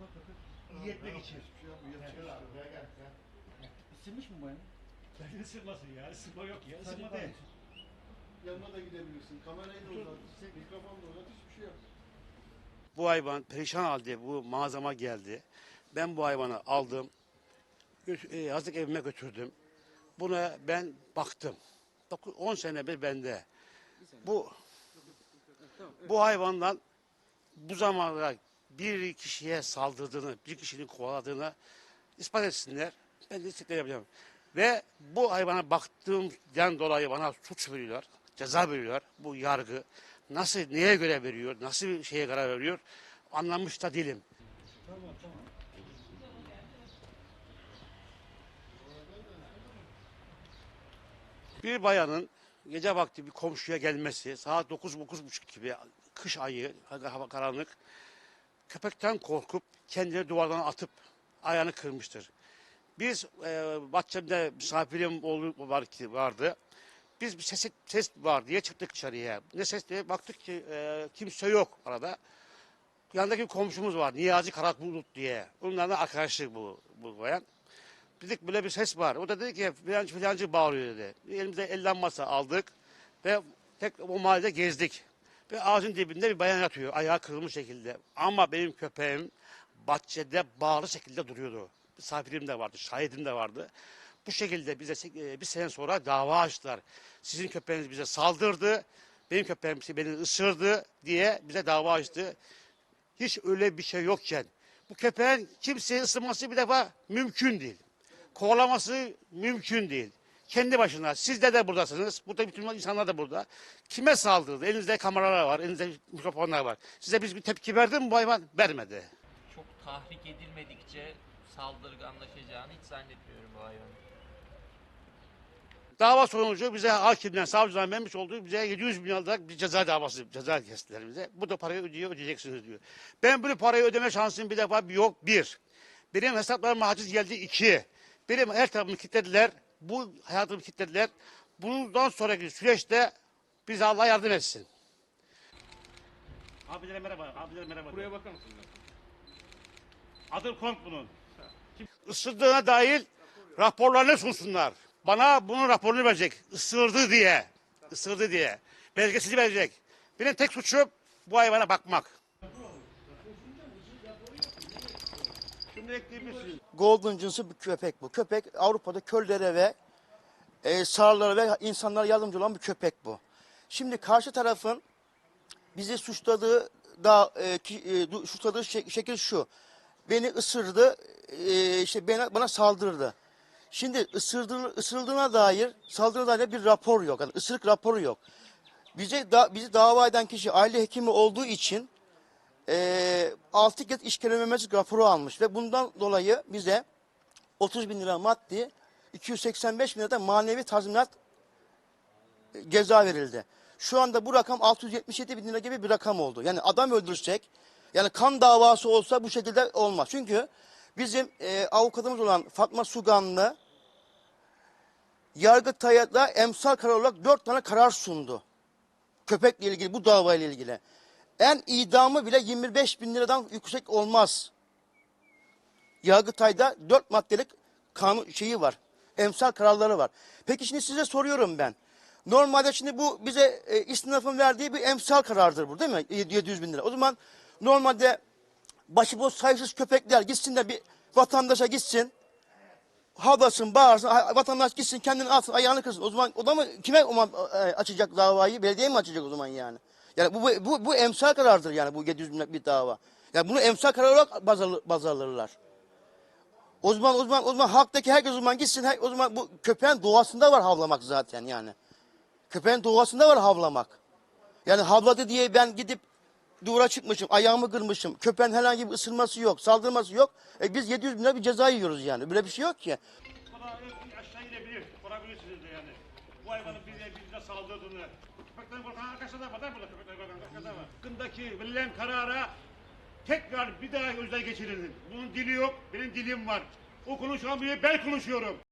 Bak bakın. İyi etmek için. Hiçbir şey yapmıyor. Evet. Yatıyor abi. Gel gel. gel. Isınmış mı bu hayvan? Ben ısınmasın ya. Isınma yok ya. Isınma bak. değil. Yanına da gidebilirsin. Kamerayı da uzat. Mikrofonu da uzat. Hiçbir şey yok. Bu hayvan perişan halde bu mağazama geldi. Ben bu hayvanı aldım. e, Yazlık evime götürdüm. Buna ben baktım. 10 senedir bende. Bu bu hayvandan bu zamanda bir kişiye saldırdığını, bir kişinin kovaladığını ispat etsinler. Ben de yapacağım. Ve bu hayvana baktığımdan dolayı bana suç veriyorlar, ceza veriyorlar. Bu yargı nasıl, neye göre veriyor, nasıl bir şeye karar veriyor anlamış da değilim. Bir bayanın gece vakti bir komşuya gelmesi, saat 9-9.30 gibi kış ayı, hava karanlık, köpekten korkup kendini duvardan atıp ayağını kırmıştır. Biz e, bahçemde misafirim var ki vardı. Biz bir ses, ses var diye çıktık dışarıya. Ne ses diye baktık ki e, kimse yok arada. Yanındaki bir komşumuz var. Niyazi Karabulut diye. Onlarla arkadaşlık bu, bu bayan. Dedik böyle bir ses var. O da dedi ki filancı filancı bağırıyor dedi. Elimizde el lambası aldık ve tek o mahallede gezdik. Ve ağacın dibinde bir bayan yatıyor. Ayağı kırılmış şekilde. Ama benim köpeğim bahçede bağlı şekilde duruyordu. Misafirim de vardı, şahidim de vardı. Bu şekilde bize e, bir sene sonra dava açtılar. Sizin köpeğiniz bize saldırdı, benim köpeğim beni ısırdı diye bize dava açtı. Hiç öyle bir şey yokken bu köpeğin kimseyi ısırması bir defa mümkün değil. Kovalaması mümkün değil. Kendi başına. Siz de de buradasınız. Burada bütün insanlar da burada. Kime saldırdı? Elinizde kameralar var. Elinizde mikrofonlar var. Size biz bir tepki verdi mi bu hayvan? Vermedi. çok tahrik edilmedikçe saldırganlaşacağını hiç zannetmiyorum bu hayvanın. Dava sonucu bize hakimden, savcıdan vermiş olduğu bize 700 bin liralık bir ceza davası, ceza kestiler bize. Bu da parayı ödüyor, ödeyeceksiniz diyor. Ben bu parayı ödeme şansım bir defa yok, bir. Benim hesaplarıma haciz geldi, iki. Benim her tarafımı kilitlediler, bu hayatımı kilitlediler. Bundan sonraki süreçte bize Allah yardım etsin. Abilere merhaba, abilere merhaba. Buraya bakar mısın? Adı Konk bunun. Isırdığına dair raporlarını sunsunlar. Bana bunun raporunu verecek. Isırdı diye. Isırdı diye. Belgesini verecek. Benim tek suçum bu hayvana bakmak. Şimdi ekleyebilirsiniz. Golden cinsi bir köpek bu. Köpek Avrupa'da köllere ve e, sağırlara ve insanlara yardımcı olan bir köpek bu. Şimdi karşı tarafın bizi suçladığı da e, ki, e, suçladığı şek- şekil şu. Beni ısırdı, e, işte bana, bana saldırdı. Şimdi ısırdığı, ısırıldığına dair, saldırına dair bir rapor yok. Yani ısırık raporu yok. Bize da, bizi dava eden kişi aile hekimi olduğu için e, 6 kez işkelememezlik raporu almış ve bundan dolayı bize 30 bin lira maddi 285 bin lira da manevi tazminat e, ceza verildi. Şu anda bu rakam 677 bin lira gibi bir rakam oldu. Yani adam öldürsek yani kan davası olsa bu şekilde olmaz. Çünkü bizim e, avukatımız olan Fatma Suganlı Yargıtay'a da emsal karar olarak dört tane karar sundu. Köpekle ilgili bu davayla ilgili. En idamı bile 25 bin liradan yüksek olmaz. Yargıtay'da dört maddelik kanun şeyi var. Emsal kararları var. Peki şimdi size soruyorum ben. Normalde şimdi bu bize e, istinafın verdiği bir emsal karardır bu değil mi? 700 bin lira. O zaman normalde başıboş sayısız köpekler gitsin de bir vatandaşa gitsin. Havlasın, bağırsın, vatandaş gitsin kendini atsın, ayağını kırsın. O zaman o da mı kime e, açacak davayı? Belediye mi açacak o zaman yani? Yani bu, bu, bu, emsal karardır yani bu 700 binlik bir dava. Yani bunu emsal karar olarak baz, baz alırlar. O zaman o zaman o zaman halktaki herkes o zaman gitsin. her- O zaman bu köpeğin doğasında var havlamak zaten yani. Köpeğin doğasında var havlamak. Yani havladı diye ben gidip duvara çıkmışım, ayağımı kırmışım. Köpeğin herhangi bir ısırması yok, saldırması yok. E biz 700 bin lira bir ceza yiyoruz yani. Böyle bir şey yok ki. Bu da aşağı inebilir. Korabilirsiniz de yani. Bu hayvanın bize, bize saldırdığını. Köpekten korkan arkadaşlar da var. da Burada köpekten korkan arkadaşlar da var. Hakkındaki verilen karara tekrar bir daha gözden geçirin. Bunun dili yok, benim dilim var. O konuşan bile ben konuşuyorum.